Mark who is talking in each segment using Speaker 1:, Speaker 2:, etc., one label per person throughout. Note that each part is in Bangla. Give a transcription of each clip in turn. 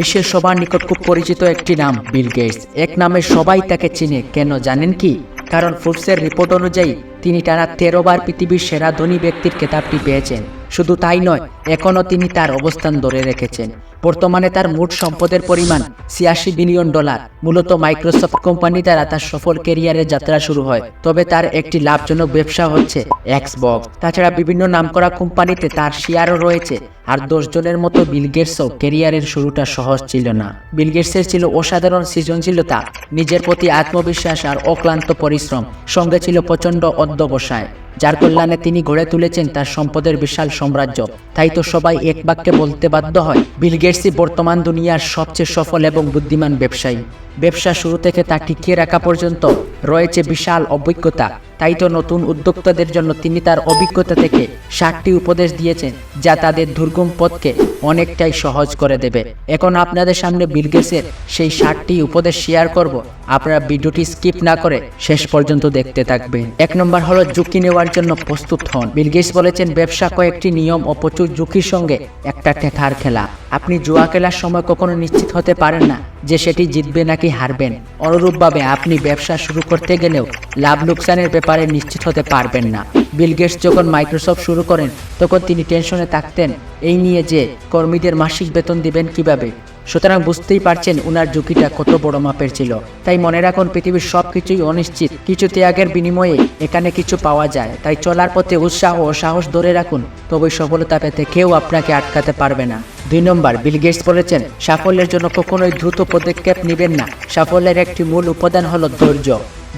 Speaker 1: বিশ্বের সবার নিকট খুব পরিচিত একটি নাম, বিল গেটস। এক নামে সবাই তাকে চিনে, কেন জানেন কি? কারণ ফুডসের রিপোর্ট অনুযায়ী, তিনি টানা তেরো বার পৃথিবীর সেরা ধনী ব্যক্তির খেতাবটি পেয়েছেন। শুধু তাই নয় এখনও তিনি তার অবস্থান ধরে রেখেছেন। বর্তমানে তার মোট সম্পদের পরিমাণ ছিয়াশি বিলিয়ন ডলার। মূলত মাইক্রোসফট কোম্পানি দ্বারা তার সফল ক্যারিয়ারের যাত্রা শুরু হয়। তবে তার একটি লাভজনক ব্যবসা হচ্ছে এক্সবক্স। তাছাড়া বিভিন্ন নামকরা কোম্পানিতে তার শেয়ারও রয়েছে। আর দশ জনের মতো বিল গেটসও ক্যারিয়ারের শুরুটা সহজ ছিল না। বিল গেটসের ছিল অসাধারণ সৃজনশীলতা, নিজের প্রতি আত্মবিশ্বাস আর অক্লান্ত পরিশ্রম। সঙ্গে ছিল প্রচণ্ড অধ্যবসায়। যার কল্যাণে তিনি গড়ে তুলেছেন তার সম্পদের বিশাল সাম্রাজ্য। তাই তো সবাই এক বাক্যে বলতে বাধ্য হয়, বিল গেটসই বর্তমান দুনিয়ার সবচেয়ে সফল এবং বুদ্ধিমান ব্যবসায়ী। ব্যবসা শুরু থেকে তা টিকিয়ে রাখা পর্যন্ত রয়েছে বিশাল অভিজ্ঞতা। তাই তো নতুন উদ্যোক্তাদের জন্য তিনি তার অভিজ্ঞতা থেকে ষাটটি উপদেশ দিয়েছেন, যা তাদের দুর্গম পথকে অনেকটাই সহজ করে দেবে। এখন আপনাদের সামনে বিল গেটসের সেই ষাটটি উপদেশ শেয়ার করব। আপনারা ভিডিওটি স্কিপ না করে শেষ পর্যন্ত দেখতে থাকবেন। এক নম্বর হলো, ঝুঁকি নেওয়ার জন্য প্রস্তুত হন। বিল গেটস বলেছেন, ব্যবসা কয়েকটি নিয়ম ও প্রচুর ঝুঁকির সঙ্গে একটা টেথার খেলা। আপনি জুয়া খেলার সময় কখনো নিশ্চিত হতে পারেন না। যে সেটি জিতবে নাকি হারবেন। অনুরূপভাবে আপনি ব্যবসা শুরু করতে গেলেও লাভ লোকসানের ব্যাপারে নিশ্চিত হতে পারবেন না। বিল গেটস যখন মাইক্রোসফট শুরু করেন, তখন তিনি টেনশনে থাকতেন, এই নিয়ে যে কর্মীদের মাসিক বেতন দিবেন কীভাবে? সুতরাং বুঝতেই পারছেন উনার ঝুঁকিটা কত বড় মাপের ছিল। তাই মনে রাখুন, পৃথিবীর সব কিছুই অনিশ্চিত। কিছু ত্যাগের বিনিময়ে এখানে কিছু পাওয়া যায়। তাই চলার পথে উৎসাহ ও সাহস ধরে রাখুন, তবে সফলতা পেতে কেউ আপনাকে আটকাতে পারবে না। দুই নম্বর, বিল গেটস বলেছেন, সাফল্যের জন্য কখনোই দ্রুত পদক্ষেপ নেবেন না। সাফল্যের একটি মূল উপাদান হলো ধৈর্য।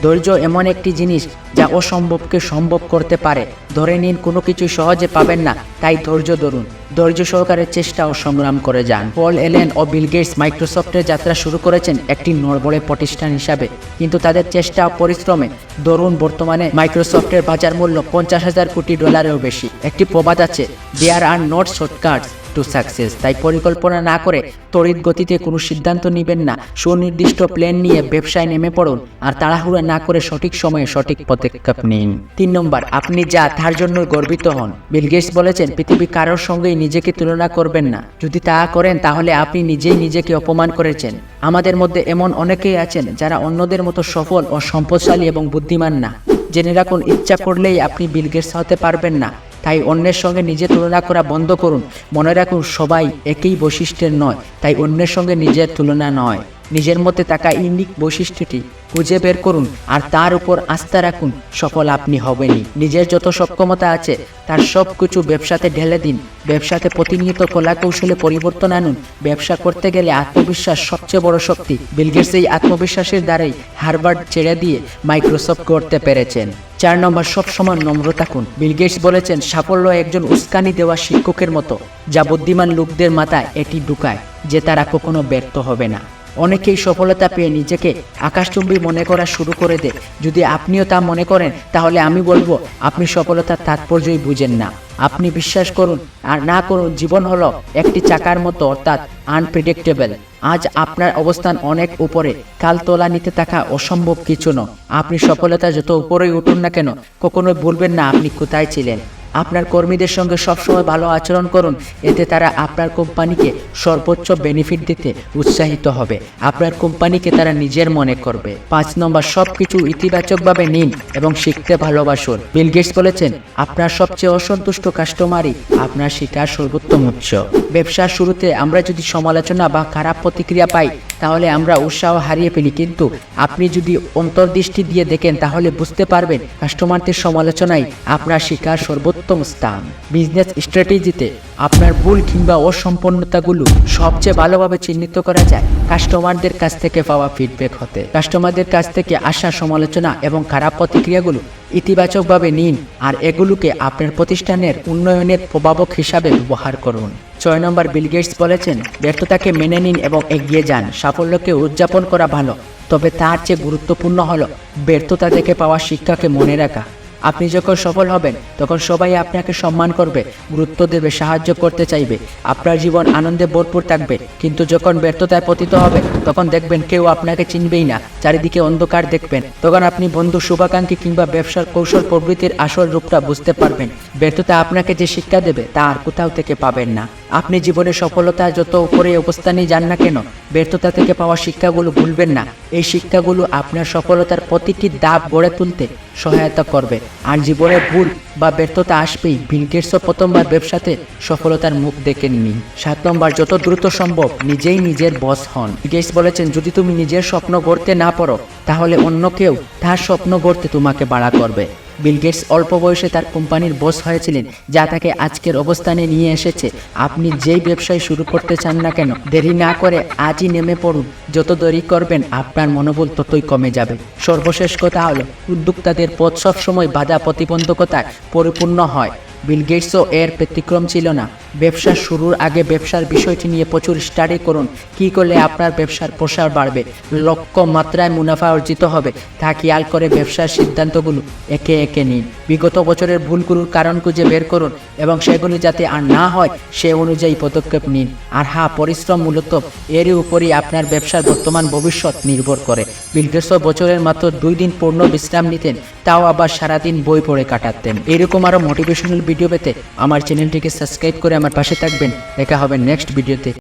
Speaker 1: ধৈর্য এমন একটি জিনিস যা অসম্ভবকে সম্ভব করতে পারে। ধরে নিন, কোনো কিছু সহজে পাবেন না, তাই ধৈর্য ধরুন। ধৈর্য সহকারে চেষ্টা ও সংগ্রাম করে যান। পল এলেন ও বিল গেটস মাইক্রোসফটের যাত্রা শুরু করেছেন একটি নড়বড়ে প্রতিষ্ঠান হিসাবে। কিন্তু তাদের চেষ্টা ও পরিশ্রমে দরুন বর্তমানে মাইক্রোসফটের বাজার মূল্য পঞ্চাশ হাজার কোটি ডলারেরও বেশি। একটি প্রবাদ আছে, there are not shortcuts. To success তাই পরিকল্পনা না করে তড়িৎ গতিতে কোনো সিদ্ধান্ত নেবেন না। সুনির্দিষ্ট প্ল্যান নিয়ে ব্যবসায় নেমে পড়ুন আর তাড়াহুড়া না করে সঠিক সময়ে সঠিক পদক্ষেপ নিন। তিন নম্বর, আপনি যা তার জন্য গর্বিত হন। বিল গেটস বলেছেন, পৃথিবী কারোর সঙ্গেই নিজেকে তুলনা করবেন না। যদি তা করেন, তাহলে আপনি নিজেই নিজেকে অপমান করেছেন। আমাদের মধ্যে এমন অনেকেই আছেন যারা অন্যদের মতো সফল ও সম্পদশালী এবং বুদ্ধিমান না। জেনে রাখুন, ইচ্ছা করলেই আপনি বিল গেটস হতে পারবেন না। তাই অন্যের সঙ্গে নিজে তুলনা করা বন্ধ করুন। মনে রাখুন, সবাই একই বৈশিষ্ট্যের নয়, তাই অন্যের সঙ্গে নিজের তুলনা নয়। নিজের মধ্যে থাকা ইউনিক বৈশিষ্ট্যটি খুঁজে বের করুন আর তার উপর আস্থা রাখুন, সফল আপনি হবেনই। নিজের যত সক্ষমতা আছে, তার সব কিছু ব্যবসাতে ঢেলে দিন। ব্যবসাতে প্রতিনিয়ত কলা কৌশলে পরিবর্তন আনুন। ব্যবসা করতে গেলে আত্মবিশ্বাস সবচেয়ে বড় শক্তি। বিলগেটস এই আত্মবিশ্বাসের দ্বারাই হারবার্ড ছেড়ে দিয়ে মাইক্রোসফট করতে পেরেছেন। চার নম্বর, সবসময় নম্র থাকুন। বিলগেটস বলেছেন, সাফল্য একজন উস্কানি দেওয়া শিক্ষকের মতো। যা বুদ্ধিমান লোকদের মাথায় এটি ঢুকায় যে তারা কখনো ব্যর্থ হবে না। অনেকেই সফলতা পেয়ে নিজেকে আকাশচুম্বী মনে করা শুরু করে দেয়। যদি আপনিও তা মনে করেন, তাহলে আমি বলব, আপনি সফলতার তাৎপর্যই বুঝেন না। আপনি বিশ্বাস করুন, আর না করুন, জীবন হলো একটি চাকার মতো, অর্থাৎ আনপ্রেডিক্টেবল আজ আপনার অবস্থান অনেক উপরে, কাল তোলা নিতে থাকা অসম্ভব কিছু নয়। আপনি সফলতা যত উপরেই উঠুন না কেন, কখনোই বলবেন না আপনি কোথায় ছিলেন। আপনার কর্মীদের সঙ্গে সবসময় ভালো আচরণ করুন। এতে তারা আপনার কোম্পানিকে সর্বোচ্চ বেনিফিট দিতে উৎসাহিত হবে। আপনার কোম্পানিকে তারা নিজের মনে করবে। পাঁচ নম্বর সব কিছু ইতিবাচকভাবে নিন এবং শিখতে ভালোবাসুন। বিল গেটস বলেছেন, আপনার সবচেয়ে অসন্তুষ্ট কাস্টমারই আপনার শিকার সর্বোত্তম উৎস। ব্যবসার শুরুতে আমরা যদি সমালোচনা বা খারাপ প্রতিক্রিয়া পাই তাহলে আমরা উৎসাহ হারিয়ে ফেলি। কিন্তু আপনি যদি অন্তর্দৃষ্টি দিয়ে দেখেন, তাহলে বুঝতে পারবেন কাস্টমারদের সমালোচনাই আপনার শিকার সর্বোত্তম স্থান। বিজনেস স্ট্র্যাটেজিতে আপনার ভুল কিংবা অসম্পন্নতাগুলো সবচেয়ে ভালোভাবে চিহ্নিত করা যায় কাস্টমারদের কাছ থেকে পাওয়া ফিডব্যাক হতে। কাস্টমারদের কাছ থেকে আসা সমালোচনা এবং খারাপ প্রতিক্রিয়াগুলো ইতিবাচকভাবে নিন আর এগুলোকে আপনার প্রতিষ্ঠানের উন্নয়নের প্রভাবক হিসাবে ব্যবহার করুন। ছয় নম্বর বিল গেটস বলেছেন, ব্যর্থতাকে মেনে নিন এবং এগিয়ে যান, সাফল্যকে উদযাপন করা ভালো, তবে তার চেয়ে গুরুত্বপূর্ণ হলো ব্যর্থতা থেকে পাওয়া শিক্ষাকে মনে রাখা। আপনি যখন সফল হবেন, তখন সবাই আপনাকে সম্মান করবে, গুরুত্ব দেবে, সাহায্য করতে চাইবে, আপনার জীবন আনন্দে ভরপুর থাকবে, কিন্তু যখন ব্যর্থতায় পতিত হবে তখন দেখবেন কেউ আপনাকে চিনবেই না, চারিদিকে অন্ধকার দেখবেন, তখন আপনি বন্ধু শুভাকাঙ্ক্ষী কিংবা ব্যবসার কৌশল প্রবৃত্তির আসল রূপটা বুঝতে পারবেন। ব্যর্থতা আপনাকে যে শিক্ষা দেবে, তা আর কোথাও থেকে পাবেন না। আপনি জীবনে সফলতা যত উপরে অবস্থানে যান না কেন, ব্যর্থতা থেকে পাওয়া শিক্ষাগুলো ভুলবেন না। এই শিক্ষাগুলো আপনার সফলতার প্রতিটি ধাপ গড়ে তুলতে সহায়তা করবে। আর জীবনে ভুল বা ব্যর্থতা আসবেই বিল গেটসও প্রথমবার ব্যবসাতে সফলতার মুখ দেখে নিন সাত নম্বর, যত দ্রুত সম্ভব নিজেই নিজের বস হন। গেটস বলেছেন, যদি তুমি নিজের স্বপ্ন গড়তে না পারো, তাহলে অন্য কেউ তার স্বপ্ন গড়তে তোমাকে বাড়া করবে। বিল গেটস অল্প বয়সে তার কোম্পানির বস হয়েছিলেন, যা তাকে আজকের অবস্থানে নিয়ে এসেছে। আপনি যেই ব্যবসায় শুরু করতে চান না কেন, দেরি না করে আজই নেমে পড়ুন। যত দেরি করবেন, আপনার মনোবল ততই কমে যাবে। সর্বশেষ কথা হলো, উদ্যোক্তাদের পথ সবসময় বাধা প্রতিবন্ধকতায় পরিপূর্ণ হয়। বিল গেটসও এর ব্যতিক্রম ছিল না। ব্যবসা শুরুর আগে ব্যবসার বিষয়টি নিয়ে প্রচুর স্টাডি করুন। কি করলে আপনার ব্যবসার প্রসার বাড়বে? লক্ষ্য মাত্রায় মুনাফা অর্জিত হবে। তা খেয়াল করে ব্যবসার সিদ্ধান্তগুলো একে একে নিন। বিগত বছরের ভুলগুলোর কারণ খুঁজে বের করুন এবং সেগুলি যাতে আর না হয়, সে অনুযায়ী পদক্ষেপ নিন। আর হ্যাঁ পরিশ্রম মূলত এরই উপরই আপনার ব্যবসার বর্তমান ভবিষ্যৎ নির্ভর করে। বিল বছরের মাত্র দুই দিন পূর্ণ বিশ্রাম নিতেন, তাও আবার সারাদিন বই পড়ে কাটাতেন। এরকম আরও মোটিভেশনাল ভিডিও পেতে আমার চ্যানেলটিকে সাবস্ক্রাইব করে আমার পাশে থাকবেন। দেখা হবে নেক্সট ভিডিওতে